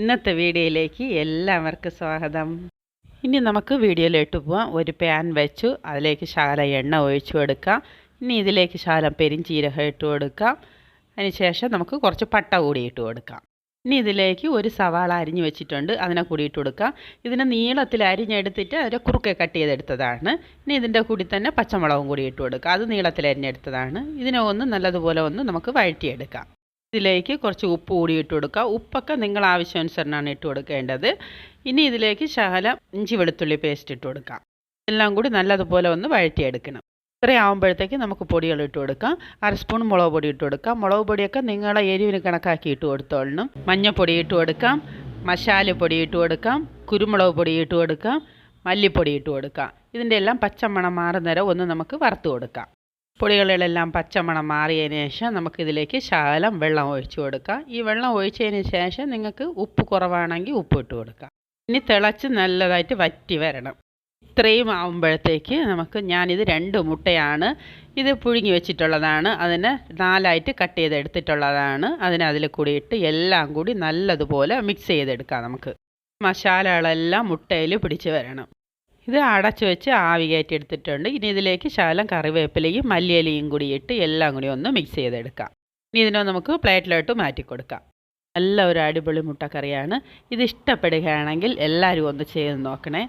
ഇന്നത്തെ വീഡിയോയിലേക്ക് എല്ലാവർക്കും സ്വാഗതം. ഇനി നമുക്ക് വീഡിയോയിലോട്ട് പോവാം. ഒരു പാൻ വെച്ചു. അതിലേക്ക് ശകലം എണ്ണ ഒഴിച്ചു കൊടുക്കാം ഇനി ഇതിലേക്ക് ശകലം പെരിഞ്ചീരകം ഇട്ട് കൊടുക്കാം അതിനുശേഷം നമുക്ക് കുറച്ച് പട്ട കൂടി ഇട്ട് കൊടുക്കാം. ഇനി ഇതിലേക്ക് ഒരു സവാള അരിഞ്ഞ് വെച്ചിട്ടുണ്ട്. അതിനെ കൂടി ഇട്ട് കൊടുക്കാം ഇതിനെ നീളത്തിൽ അരിഞ്ഞെടുത്തിട്ട് അതിന്റെ കുറുക്കെ കട്ട് ചെയ്തെടുത്തതാണ്. ഇനി ഇതിന്റെ കൂടി തന്നെ പച്ചമുളകും കൂടി ഇട്ട് കൊടുക്കാം അത് നീളത്തിൽ അരിഞ്ഞെടുത്തതാണ്. ഇതിനെ ഒന്ന് നല്ലതുപോലെ ഒന്ന് നമുക്ക് വഴറ്റിയെടുക്കാം. ഇതിലേക്ക് കുറച്ച് ഉപ്പ് കൂടി ഇട്ട് കൊടുക്കുക. ഉപ്പൊക്കെ നിങ്ങൾ ആവശ്യാനുസരണമാണ് ഇട്ട് കൊടുക്കേണ്ടത്. ഇനി ഇതിലേക്ക് ശകലം ഇഞ്ചി വെളുത്തുള്ളി പേസ്റ്റ് ഇട്ട് കൊടുക്കാം. എല്ലാം കൂടി നല്ലതുപോലെ ഒന്ന് വഴറ്റിയെടുക്കണം. ഇത്രയും ആകുമ്പോഴത്തേക്ക് നമുക്ക് പൊടികൾ ഇട്ട് കൊടുക്കാം. അര സ്പൂൺ മുളക് പൊടി ഇട്ട് കൊടുക്കാം. മുളക് പൊടിയൊക്കെ നിങ്ങളെ എരിവിന് കണക്കാക്കി ഇട്ട് കൊടുത്തോളണം. മഞ്ഞൾപ്പൊടി ഇട്ട് കൊടുക്കാം. മസാലപ്പൊടി ഇട്ട് കൊടുക്കാം. കുരുമുളക് പൊടി ഇട്ട് കൊടുക്കാം. മല്ലിപ്പൊടി ഇട്ട് കൊടുക്കാം. ഇതിന്റെ എല്ലാം പച്ചമണം മാറുന്നേരം ഒന്ന് നമുക്ക് വറുത്ത് കൊടുക്കാം. പൊടികളിലെല്ലാം പച്ചമണം മാറിയതിന് ശേഷം നമുക്കിതിലേക്ക് ശകലം വെള്ളം ഒഴിച്ചു കൊടുക്കാം ഈ വെള്ളം ഒഴിച്ചതിന് ശേഷം നിങ്ങൾക്ക് ഉപ്പ് കുറവാണെങ്കിൽ ഉപ്പ് ഇട്ട് കൊടുക്കാം ഇനി തിളച്ച് നല്ലതായിട്ട് വറ്റി വരണം. ഇത്രയും ആകുമ്പോഴത്തേക്ക് നമുക്ക് ഞാനിത് രണ്ട് മുട്ടയാണ് ഇത് പുഴുങ്ങി വെച്ചിട്ടുള്ളതാണ്. അതിനെ നാലായിട്ട് കട്ട് ചെയ്തെടുത്തിട്ടുള്ളതാണ്. അതിനെ അതിൽ കൂടി ഇട്ട് എല്ലാം കൂടി നല്ലതുപോലെ മിക്സ് ചെയ്തെടുക്കാം നമുക്ക്. മസാലകളെല്ലാം മുട്ടയിൽ പിടിച്ച് വരണം. ഇത് അടച്ചു വെച്ച് ആവി കയറ്റി എടുത്തിട്ടുണ്ട് ഇനി ഇതിലേക്ക് ശകലം കറിവേപ്പിലയും മല്ലിയിലയും കൂടി ഇട്ട് എല്ലാം കൂടി ഒന്ന് മിക്സ് ചെയ്തെടുക്കാം. ഇനി ഇതിനെ നമുക്ക് പ്ലേറ്റിലോട്ട് മാറ്റി കൊടുക്കാം നല്ല ഒരു അടിപൊളി മുട്ടക്കറിയാണ്. ഇത് ഇഷ്ടപ്പെടുകയാണെങ്കിൽ എല്ലാവരും ഒന്ന് ചെയ്ത് നോക്കണേ.